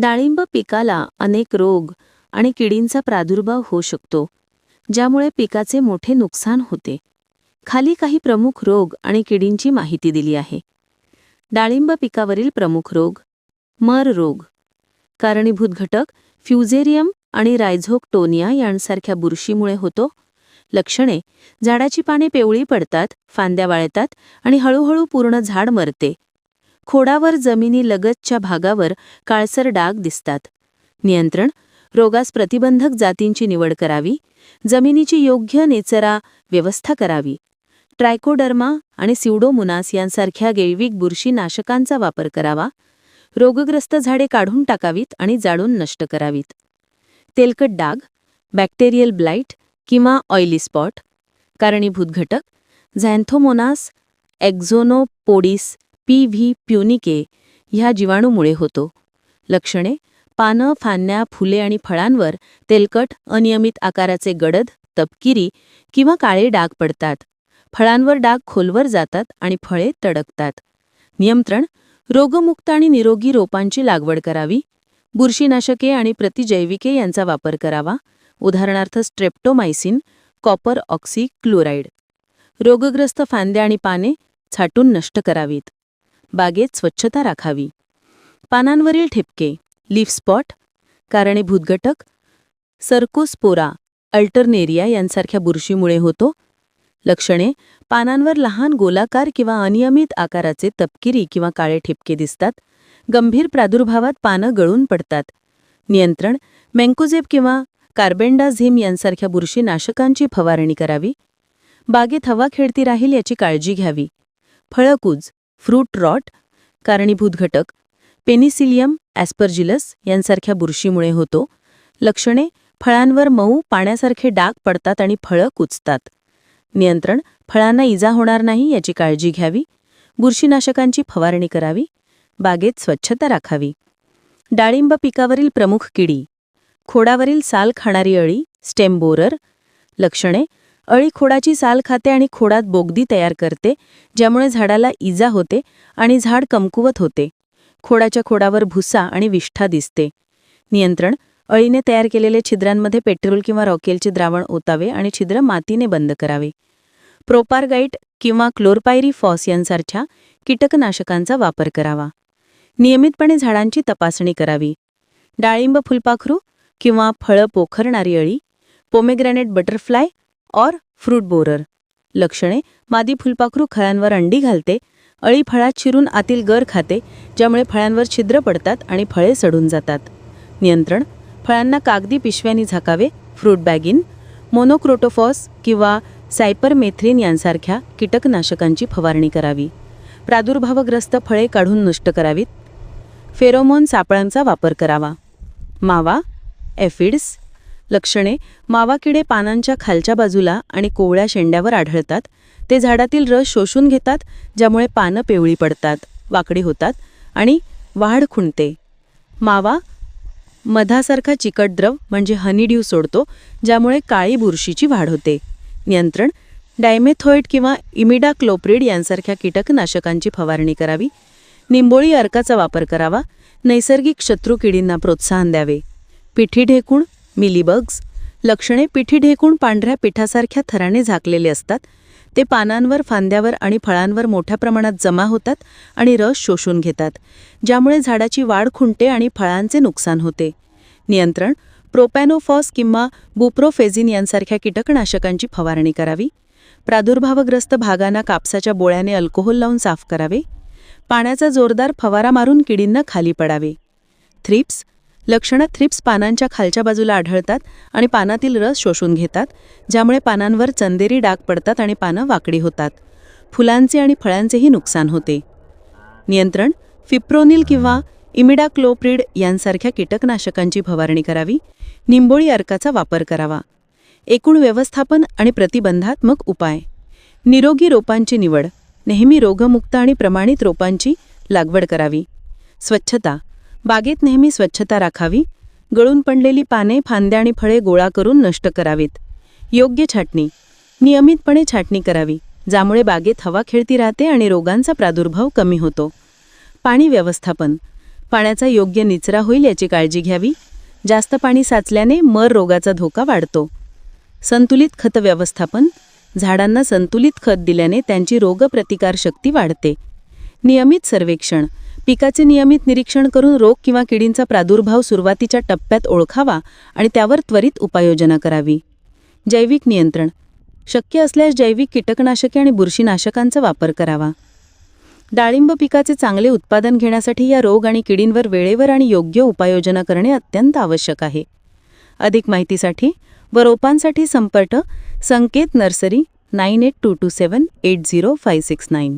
डाळिंब पिकाला अनेक रोग आणि किडींचा प्रादुर्भाव होऊ शकतो ज्यामुळे पिकाचे मोठे नुकसान होते. खाली काही प्रमुख रोग आणि किडींची माहिती दिली आहे. डाळिंब पिकावरील प्रमुख रोग मर रोग. कारणीभूत घटक फ्युझेरियम आणि रायझोक्टोनिया यांसारख्या बुरशीमुळे होतो. लक्षणे झाडाची पाने पिवळी पडतात फांद्या वाळतात आणि हळूहळू पूर्ण झाड मरते. खोडावर जमिनी लगतच्या भागावर काळसर डाग दिसतात. नियंत्रण रोगास प्रतिबंधक जातींची निवड करावी जमिनीची योग्य नेचरा व्यवस्था करावी. ट्रायकोडर्मा आणि सिवडोमुनास यांसारख्या गैविक बुरशीनाशकांचा वापर करावा रोगग्रस्त झाडे काढून टाकावीत आणि जाळून नष्ट करावीत. तेलकट डाग बॅक्टेरियल ब्लाइट किंवा ऑइली स्पॉट कारणीभूत घटक झॅन्थोमोनास एक्झोनोपोडिस पी व्ही प्युनिके ह्या जीवाणूमुळे होतो. लक्षणे पानं फांद्या फुले आणि फळांवर तेलकट अनियमित आकाराचे गडद तपकिरी किंवा काळे डाग पडतात. फळांवर डाग खोलवर जातात आणि फळे तडकतात. नियंत्रण रोगमुक्त आणि निरोगी रोपांची लागवड करावी. बुरशीनाशके आणि प्रतिजैविके यांचा वापर करावा. उदाहरणार्थ स्ट्रेप्टोमायसिन कॉपर ऑक्सी क्लोराईड. रोगग्रस्त फांद्या आणि पाने छाटून नष्ट करावीत. बागेत स्वच्छता राखावी. पानांवरील ठिपके लीफ स्पॉट कारणीभूत घटक सर्कोस्पोरा अल्टरनेरिया यांसारख्या बुरशीमुळे होतो. लक्षणे पानांवर लहान गोलाकार किंवा अनियमित आकाराचे तपकिरी किंवा काळे ठिपके दिसतात. गंभीर प्रादुर्भावात पानं गळून पडतात. नियंत्रण मेंकोझेब किंवा कार्बेंडाझिम यांसारख्या बुरशीनाशकांची फवारणी करावी. बागेत हवा खेळती राहील याची काळजी घ्यावी. फळकूज फ्रूट रॉट कारणीभूत घटक पेनिसिलियम ॲस्परजिलस यांसारख्या बुरशीमुळे होतो. लक्षणे फळांवर मऊ पाण्यासारखे डाग पडतात आणि फळं कुचतात नियंत्रण फळांना इजा होणार नाही याची काळजी घ्यावी. बुरशीनाशकांची फवारणी करावी. बागेत स्वच्छता राखावी. डाळिंब पिकावरील प्रमुख किडी. खोडावरील साल खाणारी अळी स्टेम बोरर. लक्षणे अळी खोडाची साल खाते आणि खोडात बोगदी तयार करते ज्यामुळे झाडाला इजा होते आणि झाड कमकुवत होते. खोडाच्या खोडावर भुसा आणि विष्ठा दिसते. नियंत्रण अळीने तयार केलेल्या छिद्रांमध्ये पेट्रोल किंवा रॉकेलचे द्रावण ओतावे आणि छिद्र मातीने बंद करावे. प्रोपारगाईट किंवा क्लोरपायरीफॉस यांसारख्या कीटकनाशकांचा वापर करावा. नियमितपणे झाडांची तपासणी करावी. डाळिंब फुलपाखरू किंवा फळं पोखरणारी अळी pomegranate butterfly or fruit borer लक्षणे मादी फुलपाखरू खळांवर अंडी घालते अळी फळात चिरून आतील गर खाते ज्यामुळे फळांवर छिद्र पडतात आणि फळे सडून जातात. नियंत्रण फळांना कागदी पिशव्यांनी झाकावे फ्रूट बॅगिन मोनोक्रोटोफॉस किंवा सायपरमेथ्रिन यांसारख्या कीटकनाशकांची फवारणी करावी. प्रादुर्भावग्रस्त फळे काढून नष्ट करावीत. फेरोमोन सापळांचा वापर करावा. मावा एफिड्स लक्षणे मावा किडे पानांच्या खालच्या बाजूला आणि कोवळ्या शेंड्यावर आढळतात. ते झाडातील रस शोषून घेतात ज्यामुळे पानं पिवळी पडतात वाकडी होतात आणि वाढ खुंटते मावा मधासारखा चिकट द्रव म्हणजे हनीड्यू सोडतो ज्यामुळे काळी बुरशीची वाढ होते. नियंत्रण डायमेथॉइड किंवा इमिडाक्लोप्रिड यांसारख्या कीटकनाशकांची फवारणी करावी. निंबोळी अर्काचा वापर करावा. नैसर्गिक शत्रू किडींना प्रोत्साहन द्यावे. पिठी ढेकूण मिलीबग्स लक्षणे पिठी ढेकून पांढऱ्या पिठासारख्या थराने झाकलेले असतात. ते पानांवर फांद्यावर आणि फळांवर मोठ्या प्रमाणात जमा होतात आणि रस शोषून घेतात ज्यामुळे झाडाची वाढ खुंटते आणि फळांचे नुकसान होते. नियंत्रण प्रोपॅनोफॉस किंवा बुप्रोफेझिन यांसारख्या कीटकनाशकांची फवारणी करावी. प्रादुर्भावग्रस्त भागांना कापसाच्या बोळ्याने अल्कोहोल लावून साफ करावे. पाण्याचा जोरदार फवारा मारून किडींना खाली पडावे. थ्रिप्स लक्षणं थ्रिप्स पानांच्या खालच्या बाजूला आढळतात आणि पानातील रस शोषून घेतात ज्यामुळे पानांवर चंदेरी डाग पडतात आणि पानं वाकडी होतात. फुलांचे आणि फळांचेही नुकसान होते. नियंत्रण फिप्रोनिल किंवा इमिडाक्लोप्रिड यांसारख्या कीटकनाशकांची फवारणी करावी. निंबोळी अर्काचा वापर करावा. एकूण व्यवस्थापन आणि प्रतिबंधात्मक उपाय. निरोगी रोपांची निवड. नेहमी रोगमुक्त आणि प्रमाणित रोपांची लागवड करावी. स्वच्छता बागेत नेहमी स्वच्छता राखावी गळून पडलेली पाने फांद्या आणि फळे गोळा करून नष्ट करावीत. योग्य छाटणी. नियमितपणे छाटणी करावी ज्यामुळे बागेत हवा खेळती राहते आणि रोगांचा प्रादुर्भाव कमी होतो. पाणी व्यवस्थापन. पाण्याचा योग्य निचरा होईल याची काळजी घ्यावी. जास्त पाणी साचल्याने मर रोगाचा धोका वाढतो. संतुलित खत व्यवस्थापन. झाडांना संतुलित खत दिल्याने त्यांची रोगप्रतिकारशक्ती वाढते. नियमित सर्वेक्षण. पिकाचे नियमित निरीक्षण करून रोग किंवा किडींचा प्रादुर्भाव सुरुवातीच्या टप्प्यात ओळखावा आणि त्यावर त्वरित उपाययोजना करावी. जैविक नियंत्रण. शक्य असल्यास जैविक कीटकनाशके आणि बुरशीनाशकांचा वापर करावा. डाळिंब पिकाचे चांगले उत्पादन घेण्यासाठी या रोग आणि किडींवर वेळेवर आणि योग्य उपाययोजना करणे अत्यंत आवश्यक आहे. अधिक माहितीसाठी व रोपांसाठी संपर्क Sanket nursery nine eight two two seven eight zero five six nine.